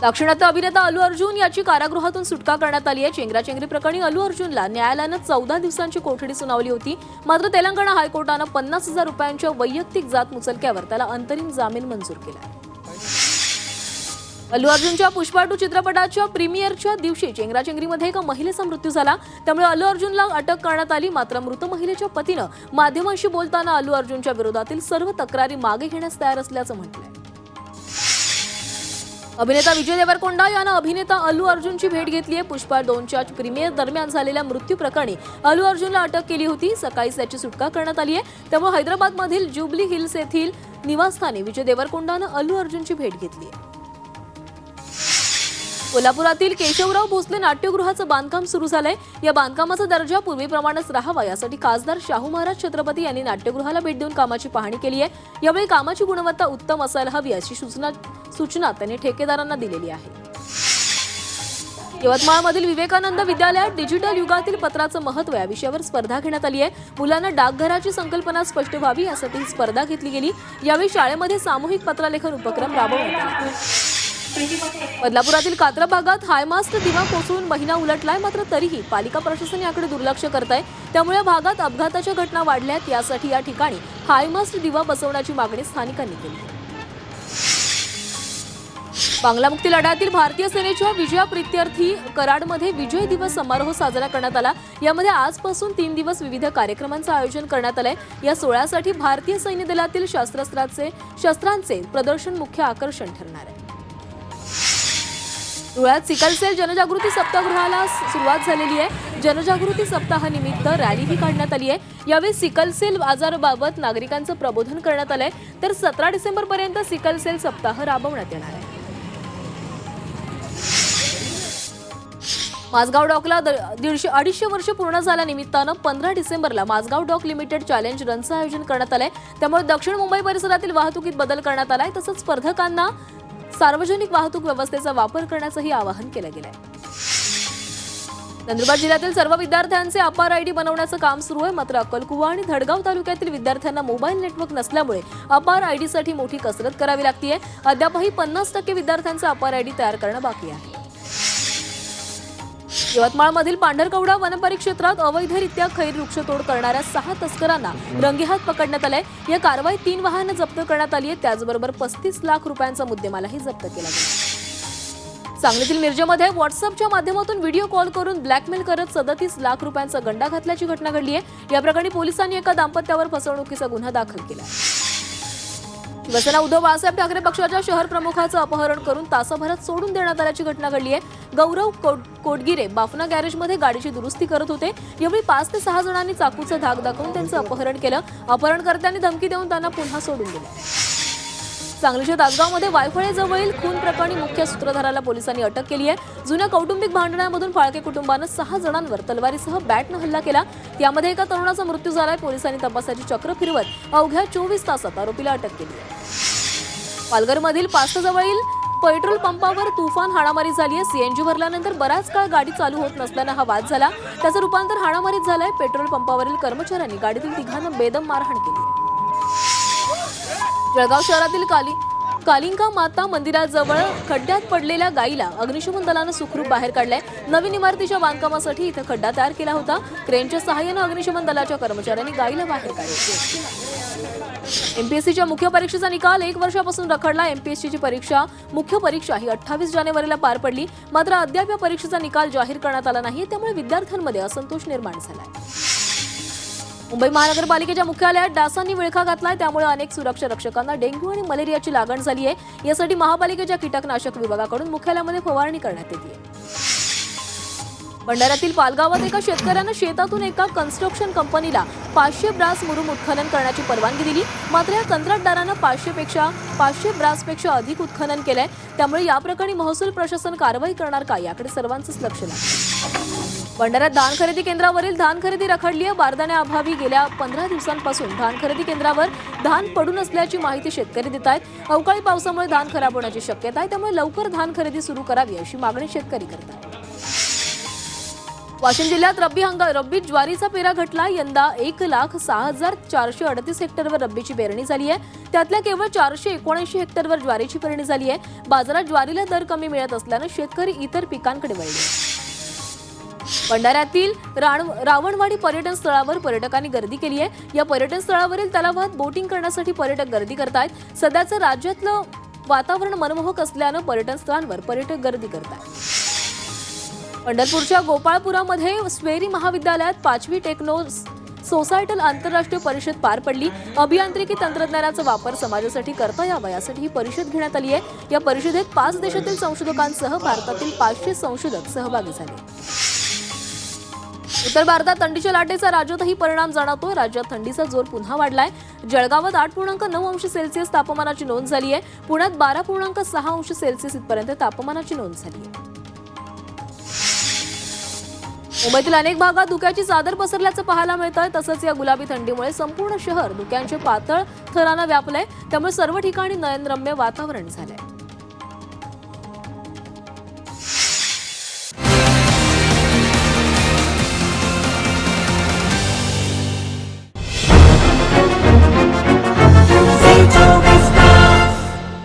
दाक्षिणात्य अभिनेता अलू अर्जुन याची कारागृहातून सुटका करण्यात आली आहे. चेंगराचेंगरी प्रकरणी अलू अर्जुनला न्यायालयानं चौदा दिवसांची कोठडी सुनावली होती. मात्र तेलंगणा हायकोर्टानं पन्नास हजार रुपयांच्या वैयक्तिक जात मुचलक्यावर त्याला अंतरिम जामीन मंजूर केला अल्लू अर्जुनच्या पुष्पा टू चित्रपटाच्या प्रीमियरच्या दिवशी चेंगराचेंगरीमध्ये एका महिलेचा मृत्यू झाला. त्यामुळे अल्लू अर्जुनला अटक करण्यात आली. मात्र मृत महिलेच्या पतीनं माध्यमांशी बोलताना अल्लू अर्जुनच्या विरोधातील सर्व तक्रारी मागे घेण्यास तयार असल्याचं म्हटलंय. अभिनेता विजय देवरकोंडा यानं अभिनेता अल्लू अर्जुनची भेट घेतली आहे. पुष्पा दोनच्या प्रीमियर दरम्यान झालेल्या मृत्यू प्रकरणी अल्लू अर्जुनला अटक केली होती. सकाळीच त्याची सुटका करण्यात आली आहे. त्यामुळे हैदराबादमधील जुबली हिल्स येथील निवासस्थानी विजय देवरकोंडानं अल्लू अर्जुनची भेट घेतली आहे. कोल्हापुरातील केशवराव भोसले नाट्यगृहाचं बांधकाम सुरू झालंय. या बांधकामाचा दर्जा पूर्वीप्रमाणेच राहावा यासाठी खासदार शाहू महाराज छत्रपती यांनी नाट्यगृहाला भेट देऊन कामाची पाहणी केली आहे. यावेळी कामाची गुणवत्ता उत्तम असायला हवी अशी सूचना सूचना त्यांनी ठेकेदारांना दिलेली आहे. यवतमाळमधील विवेकानंद विद्यालयात डिजिटल युगातील पत्राचं महत्त्व या विषयावर स्पर्धा घेण्यात आली आहे. मुलांना डाकघराची संकल्पना स्पष्ट व्हावी यासाठी ही स्पर्धा घेतली गेली. यावेळी शाळेमध्ये सामूहिक पत्रालेखन उपक्रम राबवण्यात आला. बदलापुरातील कात्रा भागात हायमास्ट दिवा कोसळून महिना उलटलाय मात्र तरीही पालिका प्रशासन याकडे दुर्लक्ष करत आहे त्यामुळे भागात अपघाताच्या घटना वाढल्यात यासाठी या ठिकाणी हायमास्ट दिवा बसवण्याची मागणी स्थानिकांनी केली. बांगलामुक्ती लढ्यातील भारतीय सेनेच्या विजयाप्रित्यर्थी कराडमध्ये विजय दिवस समारोह साजरा करण्यात आला. यामध्ये आजपासून तीन दिवस विविध कार्यक्रमांचं आयोजन करण्यात आलंय. या सोहळ्यासाठी भारतीय सैन्य दलातील शस्त्रास्त्राचे शस्त्रांचे प्रदर्शन मुख्य आकर्षण ठरणार आहे. धुळ्यात सिकलसेल जनजागृती सप्तागृहाला सुरुवात झालेली आहे. जनजागृती सप्ताहानिमित्त रॅलीही काढण्यात आली आहे. यावेळी सिकलसेल आजाराबाबत नागरिकांचं प्रबोधन करण्यात आलंय. तर सतरा डिसेंबर पर्यंत सिकलसेल सप्ताह राबवण्यात येणार आहे. माझगाव डॉकला द- दीडशे अडीचशे वर्ष पूर्ण झाल्यानिमित्तानं पंधरा डिसेंबरला माझगाव डॉक लिमिटेड चॅलेंज रनचं आयोजन करण्यात आलंय. त्यामुळे दक्षिण मुंबई परिसरातील वाहतुकीत बदल करण्यात आलाय तसंच स्पर्धकांना सार्वजनिक वाहतूक व्यवस्थेचा वापर करण्याचंही आवाहन केलं गेलंय. नंदुरबार जिल्ह्यातील सर्व विद्यार्थ्यांचे अपार आयडी बनवण्याचं काम सुरू आहे. मात्र अक्कलकुवा आणि धडगाव तालुक्यातील विद्यार्थ्यांना मोबाईल नेटवर्क नसल्यामुळे अपार आयडीसाठी मोठी कसरत करावी लागतीये. अद्यापही पन्नास टक्के विद्यार्थ्यांचा अपार आयडी तयार करणं बाकी आहे. यवतमाळमधील पांढरकवडा वनपरिक्षेत्रात अवैधरित्या खैर वृक्षतोड करणाऱ्या सहा तस्करांना रंगेहात पकडण्यात आलाय. या कारवाईत तीन वाहनं जप्त करण्यात आली आहेत. त्याचबरोबर पस्तीस लाख रुपयांचा मुद्देमालाही जप्त केला गेला सांगलीतील मिरजेमध्ये व्हॉट्सअपच्या माध्यमातून व्हिडिओ कॉल करून ब्लॅकमेल करत सदतीस लाख रुपयांचा गंडा घातल्याची घटना घडली आहे. या प्रकरणी पोलिसांनी एका दाम्पत्यावर फसवणुकीचा गुन्हा दाखल केला शिवसेना उद्धव बाळासाहेब ठाकरे पक्षाच्या शहर प्रमुखाचं अपहरण करून तासाभरात सोडून देण्यात आल्याची घटना घडली आहे. गौरव कोट- कोटगिरे बाफना गॅरेजमध्ये गाडीची दुरुस्ती करत होते. यावेळी पाच ते सहा जणांनी चाकूचा धाक दाखवून त्यांचं अपहरण केलं. अपहरणकर्त्यांनी धमकी देऊन त्यांना पुन्हा सोडून दिलं. सांगलीच्या दासगावमध्ये वायफळेजवळील खून प्रकरणी मुख्य सूत्रधाराला पोलिसांनी अटक केली आहे. जुन्या कौटुंबिक भांडणामधून फाळके कुटुंबानं सहा जणांवर तलवारीसह बॅटनं हल्ला केला. यामध्ये एका तरुणाचा मृत्यू झालाय. पोलिसांनी तपासाची चक्र फिरवत अवघ्या चोवीस तासात आरोपीला अटक केली आहे. पालघरमधील पास्तजवळील पेट्रोल पंपावर तुफान हाणामारी झाली आहे. सीएनजी भरल्यानंतर बराच काळ गाडी चालू होत नसल्यानं हा वाद झाला. त्याचं रूपांतर हाणामारीत झालंय. पेट्रोल पंपावरील कर्मचाऱ्यांनी गाडीतील तिघांना बेदम मारहाण केली जळगाव शहरातील काली कालिंका माता मंदिराजवळ खड्ड्यात पडलेल्या गाईला अग्निशमन दलानं सुखरूप बाहेर काढलंय. नवीन इमारतीच्या बांधकामासाठी इथं खड्डा तयार केला होता. क्रेनच्या सहाय्यानं अग्निशमन दलाच्या कर्मचाऱ्यांनी गाईला बाहेर काढले. एमपीएससीच्या मुख्य परीक्षेचा निकाल एक वर्षापासून रखडला. एमपीएससीची परीक्षा मुख्य परीक्षा ही अठ्ठावीस जानेवारीला पार पडली. मात्र अद्याप या परीक्षेचा निकाल जाहीर करण्यात आला नाही त्यामुळे विद्यार्थ्यांमध्ये असंतोष निर्माण झालाय. मुंबई महानगरपालिकेच्या मुख्यालयात डासांनी विळखा घातलाय त्यामुळे अनेक सुरक्षा रक्षकांना डेंग्यू आणि मलेरियाची लागण झाली आहे. यासाठी महापालिकेच्या कीटकनाशक विभागाकडून मुख्यालयामध्ये फवारणी करण्यात येते. भंडाऱ्यातील पालगावात एका शेतकऱ्यानं शेतातून एका कन्स्ट्रक्शन कंपनीला पाचशे ब्रास मुरुम उत्खनन करण्याची परवानगी दिली. मात्र या कंत्राटदारानं पाचशेपेक्षा पाचशे ब्रासपेक्षा अधिक उत्खनन केलंय. त्यामुळे या प्रकरणी महसूल प्रशासन कारवाई करणार का याकडे सर्वांचंच लक्ष लागलं भंडाऱ्यात धान खरेदी केंद्रावरील धान खरेदी रखडली आहे. बारदाण्याअभावी गेल्या पंधरा दिवसांपासून धान खरेदी केंद्रावर धान पडून असल्याची माहिती शेतकरी देत आहेत. अवकाळी पावसामुळे धान खराब होण्याची शक्यता आहे. त्यामुळे लवकर धान खरेदी सुरू करावी अशी मागणी शेतकरी करतात. वाशिम जिल्ह्यात रब्बी हंगाम रब्बी ज्वारीचा पेरा घटला. यंदा एक लाख सहा हजार चारशे अडतीस हेक्टरवर रब्बीची पेरणी झाली आहे. त्यातल्या केवळ चारशे एकोणऐंशी हेक्टरवर ज्वारीची पेरणी झाली आहे. बाजारात ज्वारीला दर कमी मिळत असल्यानं शेतकरी इतर पिकांकडे वळले. भंडाऱ्यातील राण रावणवाडी पर्यटन स्थळावर पर्यटकांनी गर्दी केली आहे. या पर्यटन स्थळावरील तलावात बोटिंग करण्यासाठी पर्यटक गर्दी करतायत. सध्याचं राज्यातलं वातावरण मनमोहक असल्यानं पर्यटन स्थळांवर पर्यटक गर्दी करतात पंढरपूरच्या गोपाळपुरामध्ये स्वेरी महाविद्यालयात पाचवी टेक्नो सोसायटल आंतरराष्ट्रीय परिषद पार पडली. अभियांत्रिकी तंत्रज्ञानाचा वापर समाजासाठी करता यावा यासाठी ही परिषद घेण्यात आली आहे. या परिषदेत पाच देशातील संशोधकांसह भारतातील पाचशे संशोधक सहभागी झाले. उत्तर भारतात थंडीच्या लाटेचा राज्यातही परिणाम जाणवतोय. राज्यात थंडीचा जोर पुन्हा वाढलाय. जळगावात आठ पूर्णांक नऊ अंश सेल्सिअस तापमानाची नोंद झाली आहे. पुण्यात बारा पूर्णांक सहा अंश सेल्सिअस इथपर्यंत तापमानाची नोंद झाली आहे. मुंबईतील अनेक भागात धुक्याची चादर पसरल्याचं पाहायला मिळत आहे तसंच या गुलाबी थंडीमुळे संपूर्ण शहर धुक्यांचे पातळ थरानं व्यापलंय. त्यामुळे सर्व ठिकाणी नयनरम्य वातावरण झालंय.